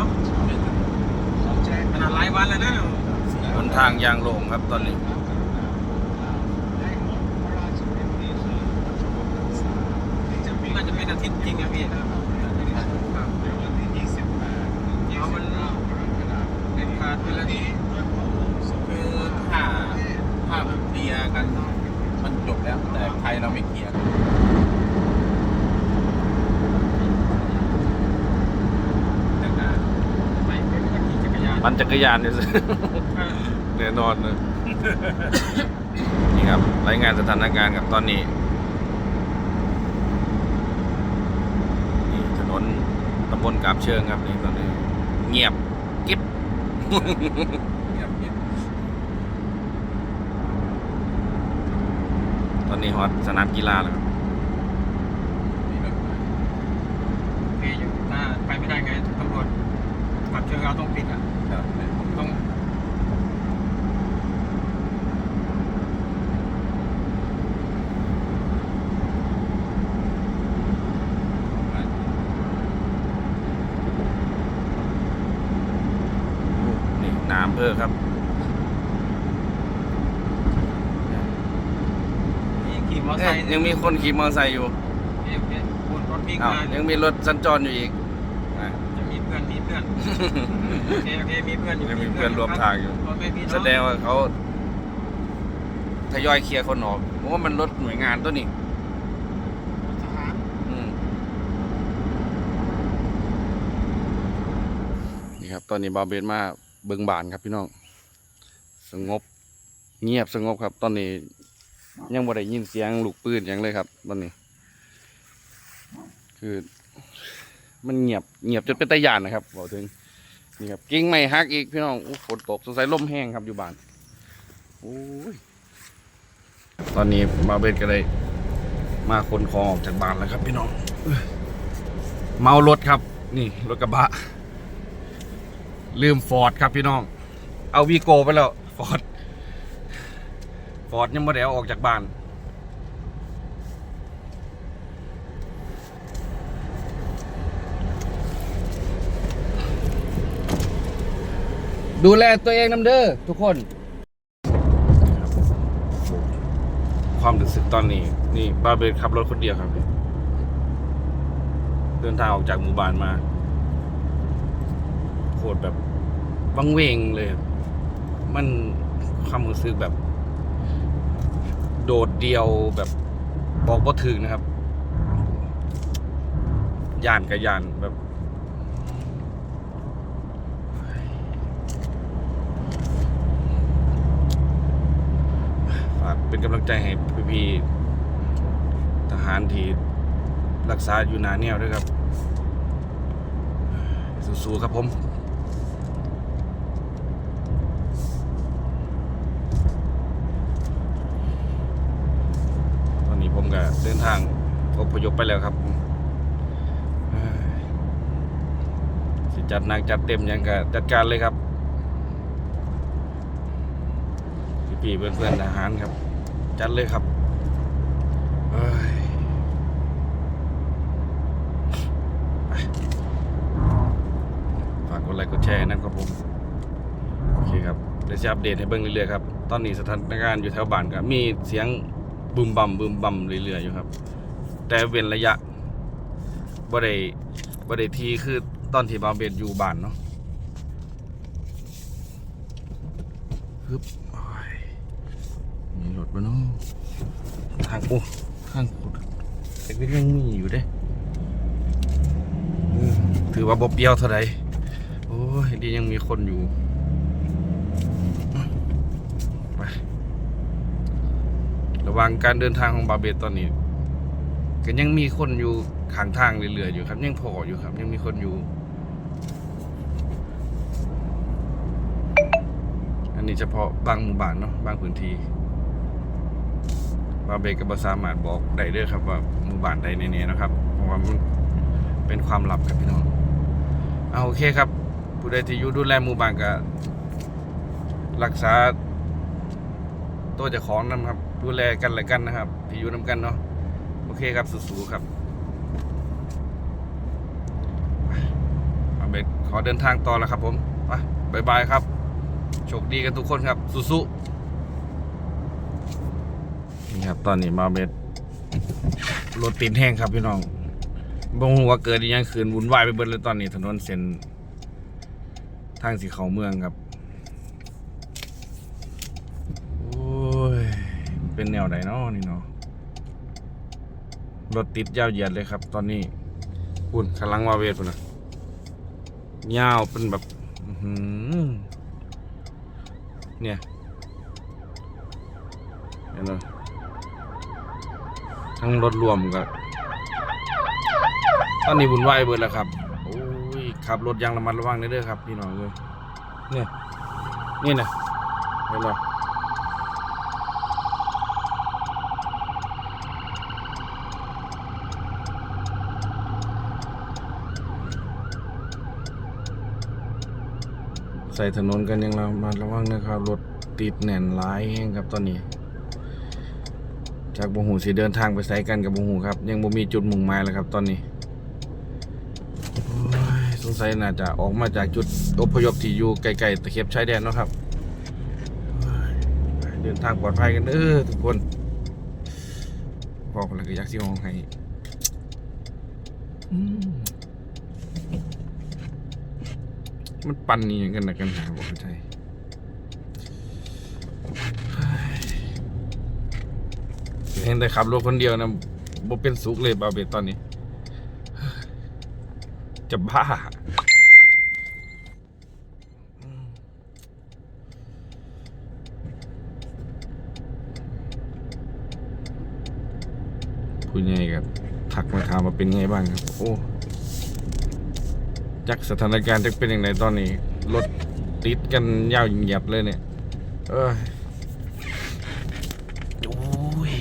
งบเนาะพี่เนาะขนาดหลายวันแล้วนะหนทางยางโล่งครับตอนนี้น่าจะเป็นอาทิตย์จริงอะพี่ครับเอามันเด็ดขาดไปแล้วนี่คือถ้าถ้าเคลียร์กัน มันจบแล้วแต่ไทยเราไม่เคลียร์ แต่ก็ไม่เป็นการขี่จักรยาน ปั่นจักรยานเนี่ยสิแน่นอนเลยนี่ครับรายงานสถานการณ์กับตอนนี้นี่ถนนตำบลกาบเชิงครับนี่ตอนนี้ เงียบกิ๊บเงียบเงียบตอนนี้ฮอตสนามกีฬาแล้วครับมีรถมาโอเคอยู่ถ้าไปไม่ได้ไงตำรวจกลับเชิงเราต้องปิดอะ ครับในผมต้องนี่น้ำเพิ่อครับมีขี่มอเตอร์ไซเอ๊ะค์ยังมีคนขี่มอเตอร์ไซค์อยู่เอ๊ะเอ๊ะบนรถวิ่งอ้าวมายังมีรถสัญจรอยู่อีกอะจะมีเพื่อนมีเพื่อนโอเคโอเคมีเพื่อนอยู่ยังมีเพื่อนร่วมทางอยู่ รถไม่พี่น้อแสดงว่าเขาทยอยเคลียร์คนออกผมว่ามันรถหน่วยงานตัวนี้ทหารอืมนี่ครับ ตอนนี้บาวเบนมาเบิงบานครับพี่น้อง สงบ เงียบสงบครับ ตอนนี้ ยังบ่ได้ยินเสียงลูกปืนหยังเลยครับ ตอนนี้ คือ มันเงียบเงียบจนเป็นตะยานนะครับบอกถึงนี่ครับกิ่งไม้ฮักอีกพี่น้องฝนตกสงสัยลมแห้งครับอยู่บ้านโอ้ยตอนนี้บาเบนก็เลยมาขนของออกจากบ้านแล้วครับ พี่น้องเมารถครับ นี่รถกระบะ ลืมฟอร์ดครับพี่น้อง เอาวีโกไปแล้วฟอร์ดฟอร์ดยังไม่ได้เอาออกจากบ้าน ดูแลตัวเองน้ำเด้อทุกคน ความรู้สึกตอนนี้ นี่บาเบนขับรถคนเดียวครับ เดินทางออกจากหมู่บ้านมาโคตรแบบวังเวงเลย มันความรู้สึกแบบ โดดเดียวแบบบอกว่าถึงนะครับ ยานกับยานแบบ ฝาก เป็นกำลังใจให้พี่ๆทหารที่รักษาอยู่หนาแนวด้วยครับ สู้ๆครับผมตอนนี้ผมก็เดินทางอพยพไปแล้วครับ สิจัดหนักจัดเต็มยังก็จัดการเลยครับ พี่ๆเพื่อนๆทหารครับ จัดเลยครับฝากกดไลค์กดแชร์นะครับผม โอเคครับเดี๋ยวจะอัปเดตให้เบิ่งเรื่อยๆครับ ตอนนี้สถานการณ์อยู่แถวบ้านก็มีเสียงบึมบัมบึมบัมเรื่อยๆอยู่ครับ แต่เว้นระยะบ่ได้บ่ได้ทีคือตอนที่บาเบนอยู่บ้านเนาะฮึบ มีรถบ้านาะทางโอ้ทางขุดแต่ก็ยังมีอยู่เด้ถือว่าบ่เปรี้ยวเท่าไรโอ้ยดียังมีคนอยู่ไประว่างการเดินทางของบาเบตตอนนี้ก็ยังมีคนอยู่ข้างทางเรื่อยๆอยู่ครับ ยังพออยู่ครับ ยังมีคนอยู่ อันนี้เฉพาะบางหมู่บ้านเนาะบางพื้นที่ บาเบก็บ่สามารถบอกได้เด้อครับว่าหมู่บ้านใดแน่ๆนะครับเพราะว่ามันเป็นความลับครับพี่น้องเอาโอเคครับ ผู้ใดที่อยู่ดูแลหมู่บ้านก็รักษาตัวเจ้าของนะครับ ดูแลกันและกันนะครับ ที่อยู่นํกันเนาะโอเคครับสู้ๆครับบาเบขขอเดินทางต่อแล้วครับผมไปบายบายครับโชคดีกันทุกคนครับสู้ๆ นี่ครับ ตอนนี้มาเบ็ดรถติดแห้งครับพี่น้องบ่งว่าเกิดอิหยังคืนวุ่นวายไปเบิดเลยตอนนี้ถนนเส้นทางสีเขาเมืองครับ โอ้ย เป็นแนวไหนเนาะนี่เนาะรถติดยาวเหยียดเลยครับ ตอนนี้คุณกำลังมาเวทพุ่นนะยาวเป็นแบบอื้อหือเนี่ยเห็นไหม ทั้งรถรวมกับตอนนี้บุญวายเบิดแล้วครับโอ้ยขับรถยังระมัดระวังเด้อครับ พี่น้องเลยเนี่ยนี่นะเห็นไหมใส่ถนนกันยังระมัดระวังนะครับ รถติดแน่นหลายแห้งครับตอนนี้ จากบงหูสีเดินทางไปใส่กันกับบงหูครับ ยังบ่มีจุดมุ่งหมายแล้วครับ ตอนนี้สงสัยน่าจะออกมาจากจุดอพยพที่อยู่ไกลๆตะเข็บชายแดนเนาะครับ เดินทางปลอดภัยกันเด้อทุกคนบอกแล้วก็อยากสิห้องให้มมันปั่นนี่ยังกันนะกันหาบอกเข้าใจ ห็นแต่ขับรถคนเดียวนะบ่เป็นสุขเลยบาเบตตอนนี้ จะบ้าผู้ใหญ่กับทักมาถามว่าเป็นไงบ้างครับ โอ้จักสถานการณ์จะเป็นอย่างไรตอนนี้ รถติดกันยาวเหยียบเลยเนี่ย เอ้ยโอ้ย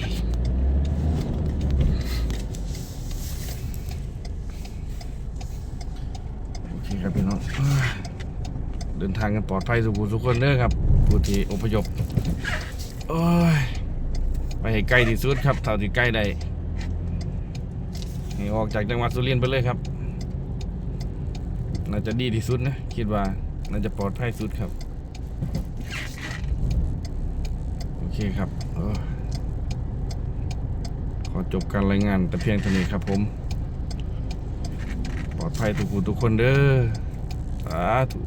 เคครับพี่น้องเดินทางกันปลอดภัยสุขทุกคนเด้อครับผู้ที่อพยพโอ้ยไปให้ใกล้ที่สุดครับเท่าที่ใกล้ได้ให้ออกจากจังหวัดสุรินทร์ไปเลยครับ น่าจะดีที่สุดนะ คิดว่าน่าจะปลอดภัยสุดครับ โอเคครับอขอจบการรายงานแต่เพียงเท่านี้ครับผม ลอดภัยทุกคนทุกคนเด้อสาธุ